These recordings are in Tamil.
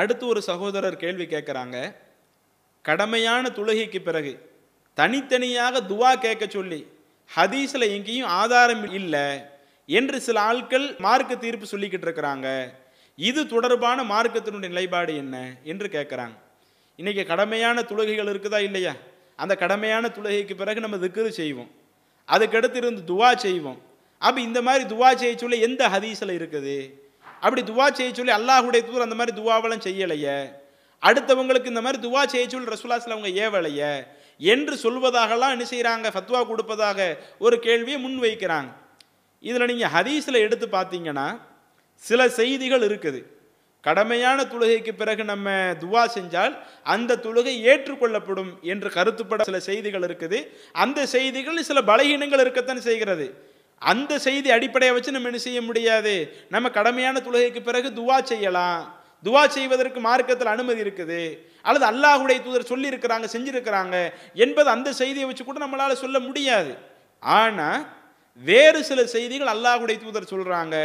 அடுத்து ஒரு சகோதரர் கேள்வி கேட்குறாங்க. கடமையான தொழுகைக்கு பிறகு தனித்தனியாக துவா கேட்க சொல்லி ஹதீஸில் எங்கேயும் ஆதாரம் இல்லை என்று சில ஆட்கள் மார்க்க தீர்ப்பு சொல்லிக்கிட்டு இருக்கிறாங்க. இது தொடர்பான மார்க்கத்தினுடைய நிலைப்பாடு என்ன என்று கேட்குறாங்க. இன்றைக்கி கடமையான தொழுகைகள் இருக்குதா இல்லையா? அந்த கடமையான தொழுகைக்கு பிறகு நம்ம திக்ரு செய்வோம். அதுக்கடுத்து இருந்து துவா செய்வோம். அப்போ இந்த மாதிரி துவா செய்ய சொல்லி எந்த ஹதீஸில் இருக்குது? அப்படி துவா செய்ய சொல்லி அல்லாஹுடைய தூர் அந்த மாதிரி துவாவெல்லாம் செய்யலையே. அடுத்தவங்களுக்கு இந்த மாதிரி துவா செய்ய சொல்லி ரசூலாசில் அவங்க ஏவலைய. என்று சொல்வதாகலாம் என்ன செய்கிறாங்க ஃபத்வா கொடுப்பதாக ஒரு கேள்வியை முன் வைக்கிறாங்க. இதில் நீங்கள் ஹதீஸில் எடுத்து பார்த்தீங்கன்னா சில செய்திகள் இருக்குது. கடமையான தொழுகைக்கு பிறகு நம்ம துவா செஞ்சால் அந்த தொழுகை ஏற்றுக்கொள்ளப்படும் என்று கருத்துப்பட சில செய்திகள் இருக்குது. அந்த செய்திகள் சில பலகீனங்கள் இருக்கத்தான் செய்கிறது. அந்த செய்தி அடிப்படையை வச்சு நம்ம என்ன செய்ய முடியாது? நம்ம கடமையான தொழுகைக்கு பிறகு துவா செய்யலாம். துவா செய்வதற்கு மார்க்கத்தில் அனுமதி இருக்குது. அல்லது அல்லாஹுடைய தூதர் சொல்லியிருக்கிறாங்க செஞ்சிருக்கிறாங்க என்பது அந்த செய்தியை வச்சு கூட நம்மளால் சொல்ல முடியாது. ஆனால் வேறு சில செய்திகள் அல்லாஹுடைய தூதர் சொல்கிறாங்க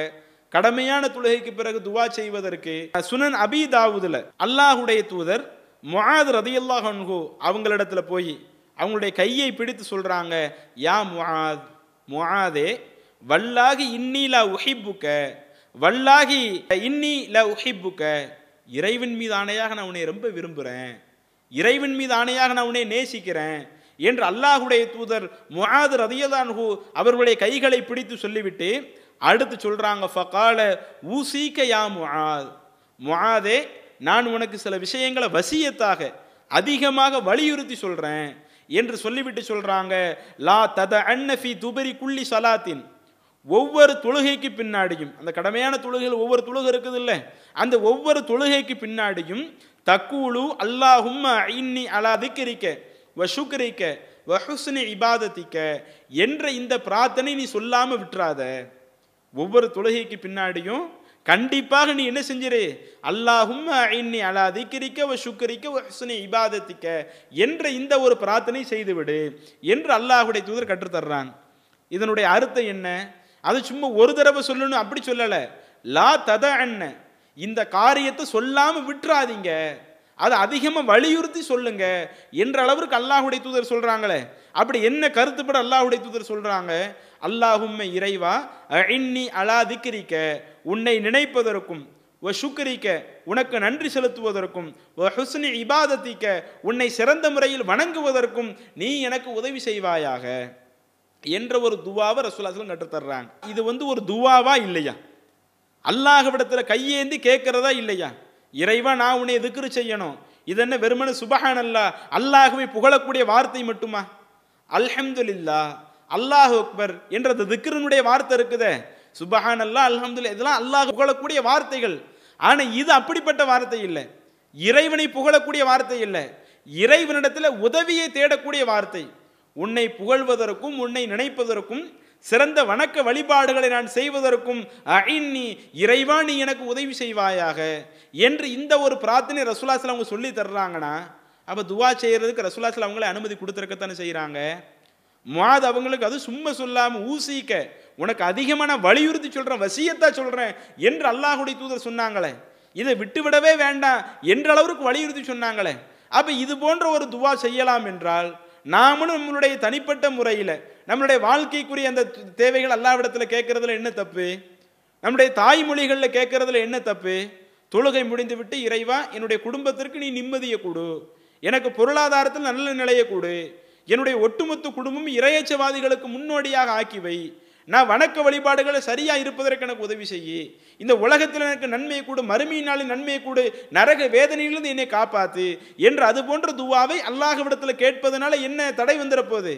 கடமையான தொழுகைக்கு பிறகு துவா செய்வதற்கு. சுனன் அபி தாவூதில் அல்லாஹுடைய தூதர் முஆத் ரதியல்லாஹ் அன்ஹு அவங்களிடத்துல போய் அவங்களுடைய கையை பிடித்து சொல்கிறாங்க யா முஹாத் முஆதே வல்லாகி இன்னி லா உஹிப்புக்க வல்லாகி இன்னி ல உஹிப்புக்க இறைவன் மீது ஆணையாக நான் உன்னை ரொம்ப விரும்புகிறேன் இறைவன் மீது ஆணையாக நான் உன்னை நேசிக்கிறேன் என்று அல்லாஹுடைய தூதர் முஹாது ரதியதான்ஹு அவர்களுடைய கைகளை பிடித்து சொல்லிவிட்டு அடுத்து சொல்கிறாங்க ஃபகால ஊசீக்க யா முஹாத் முஹாதே நான் உனக்கு சில விஷயங்களை வசியத்தாக அதிகமாக வலியுறுத்தி சொல்கிறேன் என்று சொல்லிவிட்டு சொல்றாங்க லா தத அன்னஃபி துபரி குள்ளி சலாத்தின். ஒவ்வொரு தொழுகைக்கு பின்னாடியும் அந்த கடமையான தொழுகையில் ஒவ்வொரு தொழுகை இருக்குது இல்லை அந்த ஒவ்வொரு தொழுகைக்கு பின்னாடியும் தக்கூலு அல்லாஹும் இன்னி அலா திக்கரிக்க வஷுக்கரிக்க வஹுஸ்னி இபாதத்திக்க என்ற இந்த பிரார்த்தனை நீ சொல்லாமல் விட்டுறாத. ஒவ்வொரு தொழுகைக்கு பின்னாடியும் கண்டிப்பாக நீ என்ன செஞ்சிரு? அல்லாஹும் இன்னி அலா திக்கிரிக்க வ சுக்கரிக்க ஒசுனி இபாதத்திக்க என்ற இந்த ஒரு பிரார்த்தனை செய்துவிடு என்று அல்லாஹுடைய தூதர் கற்றுத்தர்றாங்க. இதனுடைய அர்த்தம் என்ன? அது சும்மா ஒரு தடவை சொல்லணும் அப்படி சொல்லலை. லா தத அண்ண இந்த காரியத்தை சொல்லாமல் விட்டுறாதீங்க. அதை அதிகமாக வலியுறுத்தி சொல்லுங்க என்ற அளவிற்கு அல்லாஹுடைய தூதர் சொல்கிறாங்களே அப்படி என்ன கருத்துப்பட அல்லாஹுடைய தூதர் சொல்கிறாங்க அல்லாஹும்ம இறைவா இன்னி அலா திக்கிரிக்க உன்னை நினைப்பதற்கும் வ சுக்கரிக்க உனக்கு நன்றி செலுத்துவதற்கும் வ ஹுஸ்னி இபாதத்திக்க உன்னை சிறந்த முறையில் வணங்குவதற்கும் நீ எனக்கு உதவி செய்வாயாக. என்ற ஒரு துவாவை ரசூலாசலம் கற்றுத்தர்றாங்க இது வந்து ஒரு துவாவா இல்லையா? அல்லாஹவிடத்தில் கையேந்தி கேட்கிறதா இல்லையா? இறைவா நான் உன்னை திக்ரு செய்யணும். இது என்ன வெறுமன சுபஹான் அல்லாஹுவை புகழக்கூடிய வார்த்தை மட்டுமா? அல்ஹம்துலில்லா அல்லாஹ் அக்பர் என்ற அந்த திக்ருனுடைய வார்த்தை இருக்குதே. சுபஹான் அல்லா அல்ஹம்துல்லா இதெல்லாம் அல்லாஹ் புகழக்கூடிய வார்த்தைகள். ஆனால் இது அப்படிப்பட்ட வார்த்தை இல்லை. இறைவனை புகழக்கூடிய வார்த்தை இல்லை. இறைவனிடத்தில் உதவியை தேடக்கூடிய வார்த்தை. உன்னை புகழ்வதற்கும் உன்னை நினைப்பதற்கும் சிறந்த வணக்க வழிபாடுகளை நான் செய்வதற்கும் அஇன்னி இறைவா நீ எனக்கு உதவி செய்வாயாக என்று இந்த ஒரு பிரார்த்தனை ரசூலாசில் அவங்க சொல்லி தர்றாங்கன்னா அப்போ துவா செய்கிறதுக்கு ரசூலாசில் அவங்கள அனுமதி கொடுத்துருக்கத்தானே செய்கிறாங்க மாது அவங்களுக்கு அது சும்மா சொல்லாமல் ஊசிக்க உனக்கு அதிகமான வலியுறுத்தி சொல்கிறேன் வசியத்தான் சொல்கிறேன் என்று அல்லாஹுடைய தூதர் சொன்னாங்களே. இதை விட்டுவிடவே வேண்டாம் என்ற அளவுக்கு வலியுறுத்தி சொன்னாங்களே. அப்போ இது போன்ற ஒரு துவா செய்யலாம் என்றால் நாமளும் நம்மளுடைய தனிப்பட்ட முறையில் நம்மளுடைய வாழ்க்கைக்குரிய அந்த தேவைகள் அல்லாவிடத்தில் கேட்கறதுல என்ன தப்பு? நம்முடைய தாய்மொழிகளில் கேட்கறதுல என்ன தப்பு? தொழுகை முடிந்து விட்டு இறைவா என்னுடைய குடும்பத்திற்கு நீ நிம்மதியை கொடு. எனக்கு பொருளாதாரத்தில் நல்ல நிலையை கூடு. என்னுடைய ஒட்டுமொத்த குடும்பம் இரையச்சவாதிகளுக்கு முன்னோடியாக ஆக்கிவை நான் வணக்க வழிபாடுகளை சரியாக இருப்பதற்கு எனக்கு உதவி செய்யி. இந்த உலகத்தில் எனக்கு நன்மையை கூடு மறுமையினாலும் நன்மையை கூடு நரக வேதனையிலிருந்து என்னை காப்பாற்று என்று அது போன்ற துவாவை அல்லாஹ்விடத்தில் கேட்பதனால என்ன தடை வந்துட போகுது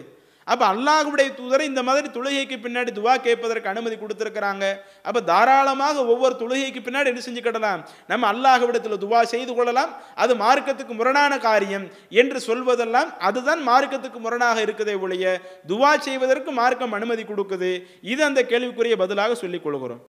அப்போ அல்லாஹுடைய தூதரை இந்த மாதிரி தொழுகைக்கு பின்னாடி துவா கேட்பதற்கு அனுமதி கொடுத்துருக்குறாங்க. அப்போ தாராளமாக ஒவ்வொரு தொழுகைக்கு பின்னாடி என்ன செஞ்சுக்கிடலாம் நம்ம அல்லாஹுவிடத்தில் துவா செய்து கொள்ளலாம். அது மார்க்கத்துக்கு முரணான காரியம் என்று சொல்வதெல்லாம் அதுதான் மார்க்கத்துக்கு முரணாக இருக்குதே ஒழிய துவா செய்வதற்கு மார்க்கம் அனுமதி கொடுக்குது. இது அந்த கேள்விக்குரிய பதிலாக சொல்லிக் கொள்கிறோம்.